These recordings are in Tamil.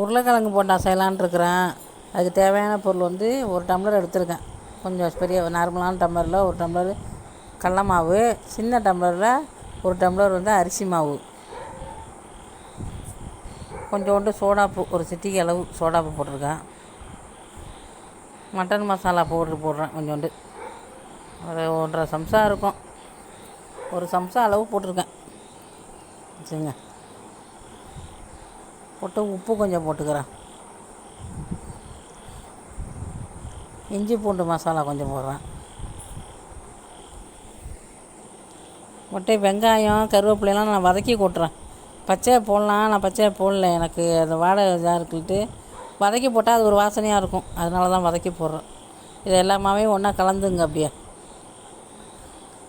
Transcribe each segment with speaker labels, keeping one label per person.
Speaker 1: உருளைக்கிழங்கு போண்டா செய்யலான்னு இருக்கிறேன். அதுக்கு தேவையான பொருள் வந்து ஒரு டம்ளர் எடுத்திருக்கேன். கொஞ்சம் பெரிய நார்மலான டம்ளரில் ஒரு டம்ளர் கடல மாவு சின்ன டம்ளரில் ஒரு டம்ளர் வந்து அரிசி மாவு. கொஞ்சோண்டு சோடாப்பு ஒரு சிட்டிக்கு அளவு சோடாப்பு போட்டிருக்கேன். மட்டன் மசாலா பவுட்ரு போடுறேன் கொஞ்சோண்டு. ஒரு ஒன்றரை சம்சா இருக்கும். ஒரு சம்சா அளவு போட்டிருக்கேன். சரிங்க. போட்டு உப்பு கொஞ்சம் போட்டுக்கிறேன். இஞ்சி பூண்டு மசாலா கொஞ்சம் போடுறேன். முட்டை வெங்காயம் கருவேப்பிலையெல்லாம் நான் வதக்கி கொட்டுறேன். பச்சையாக போடலாம் நான் பச்சையாக போடல. எனக்கு அந்த வாடை இதாக இருக்குன்ட்டு வதக்கி போட்டால் அது ஒரு வாசனையாக இருக்கும். அதனால தான் வதக்கி போடுறேன். இது எல்லாமே ஒன்றா கலந்துங்க அப்படியே.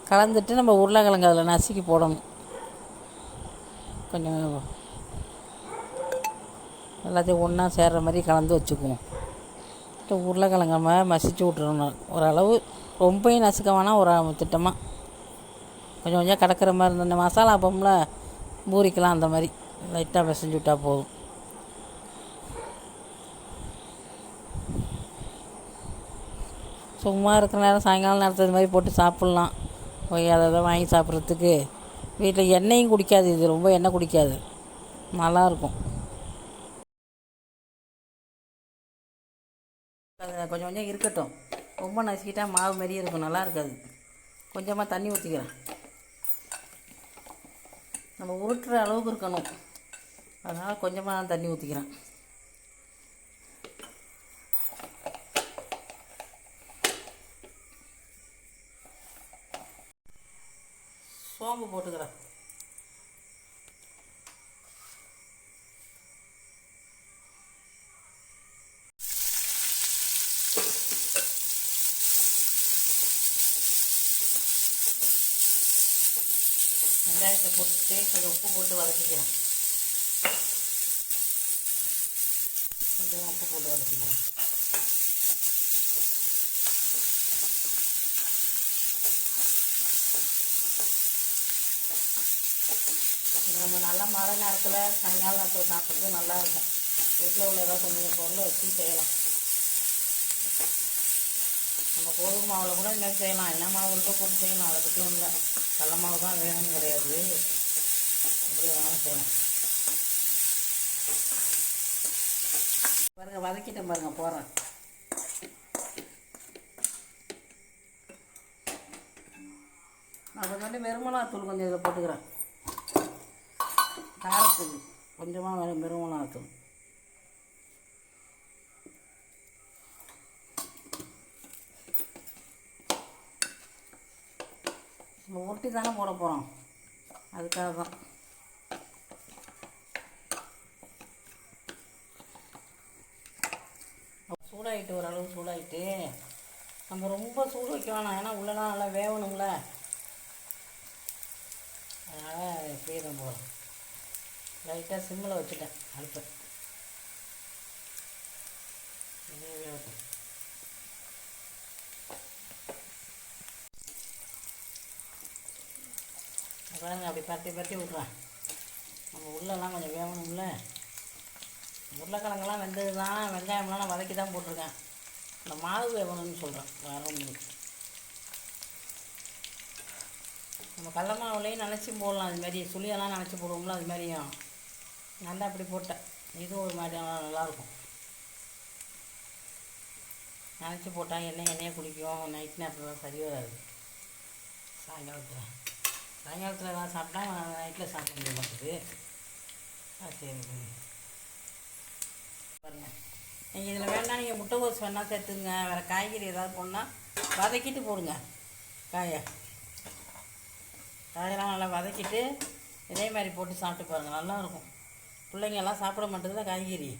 Speaker 1: கலந்துட்டு நம்ம உருளைக்கிழங்கு அதில் நசுக்கி போடணும். கொஞ்சம் எல்லாத்தையும் ஒன்றா சேர்கிற மாதிரி கலந்து வச்சுக்குவோம். இப்போ உருளைக்கிழங்க மசிச்சு விட்டுறணும். ஓரளவு ரொம்பையும் நசுக்க வேணாம் ஒரு திட்டமாக கொஞ்சம் கொஞ்சம் கிடக்கிற மாதிரி இருந்த இந்த மசாலா அப்பம்ல பூரிக்கலாம் அந்த மாதிரி. லைட்டாக பிசைஞ்சு விட்டால் போதும். சும்மா இருக்கிற நேரம் சாயங்காலம் நேரத்தில் இது மாதிரி போட்டு சாப்பிட்லாம். போய் அதை அதை வாங்கி சாப்பிட்றதுக்கு. வீட்டில் எண்ணெயும் குடிக்காது இது ரொம்ப எண்ணெய் குடிக்காது. நல்லாயிருக்கும் கொஞ்சம் கொஞ்சம் இருக்கட்டும். ரொம்ப நசுக்கிட்டா மாவு மாதிரியே இருக்கும். நல்லா இருக்காது. கொஞ்சமாக தண்ணி ஊற்றிக்கிறேன் நம்ம உருட்டுற அளவுக்கு இருக்கணும். அதனால் கொஞ்சமாக தண்ணி ஊற்றிக்கிறேன் சோம்பு போட்டுக்கிறேன். வெங்காயத்தை போட்டு கொஞ்சம் உப்பு போட்டு வதக்கிக்கிறேன் கொஞ்சம் உப்பு போட்டு வதக்கிக்கிறேன் நம்ம நல்லா மழை நேரத்தில் சாயங்கால நேரத்தில் சாப்பிட்றது நல்லா இருக்கும். வீட்டில் உள்ள ஏதாவது கொஞ்சம் பொருளை வச்சு செய்யலாம். நம்ம கோதுமை மாவில் கூட இந்த மாதிரி செய்யலாம். என்ன மாவு இருக்கோ போட்டு செய்யலாம். அதை பற்றி ஒன்றும் இல்லை கடல மாவு தான் வேணும்னு கிடையாது. எப்படி வேணாலும் செய்யலாம். பாருங்க வதக்கிட்டேன் பாருங்க போடுறேன் நான் கொஞ்சோண்டு வெறுமலா கொஞ்சம் இதில் போட்டுக்கிறேன். காரத்துக்கு கொஞ்சமாக வெறும் நம்ம ஒட்டி தானே போட போகிறோம் அதுக்காக தான். சூடாகிட்டு ஓரளவு சூடாகிட்டு நம்ம ரொம்ப சூடு வைக்க வேணாம். ஏன்னா உள்ளலாம் நல்லா வேகணும்ல அதனால் இப்படியே தான் போகிறோம் லைட்டாக சிம்மில் வச்சுட்டேன் அடுப்பை. இதே பாருங்க அப்படி பரட்டி பரட்டி விட்றேன் நம்ம உள்ளெல்லாம் கொஞ்சம் வேகணும்ல. உருளைக்கிழங்கெல்லாம் வெந்தது தான் வெங்காயம்லாம் நான் வதக்கி தான் போட்டிருக்கேன். இந்த மாவு வேகணும்னு சொல்கிறேன் வேறு ஒன்று நம்ம கடல மாவுலேயும் நினச்சி போடலாம் அது மாதிரி சுளியெல்லாம் நினச்சி போடுவோம்ல அது மாதிரியும். நல்லா அப்படி போட்டேன். இதுவும் ஒரு மாதிரி நல்லாயிருக்கும். நினச்சி போட்டால் எண்ணெய் எண்ணெயை குடிக்கும். நைட் நேரத்தில் சரி வராது. சாயங்காலத்தில். சாயங்காலத்தில் எதாவது சாப்பிட்டா நைட்டில் சாப்பிட முடிய மாட்டேது. ஆ சரி. பாருங்க. நீங்கள் இதில் வேணால் நீங்கள் முட்டைகோஸ் வேணால் சேர்த்துங்க. வேறு காய்கறி ஏதாவது போடணுன்னா வதக்கிட்டு போடுங்க. காயை. காயெல்லாம் நல்லா வதக்கிட்டு இதே மாதிரி போட்டு சாப்பிட்டு பாருங்கள் நல்லாயிருக்கும். பிள்ளைங்க எல்லாம் சாப்பிட மாட்டேங்குதுல காய்கறி.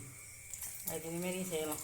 Speaker 1: அதுக்கு இதுமாரியும் செய்யலாம்.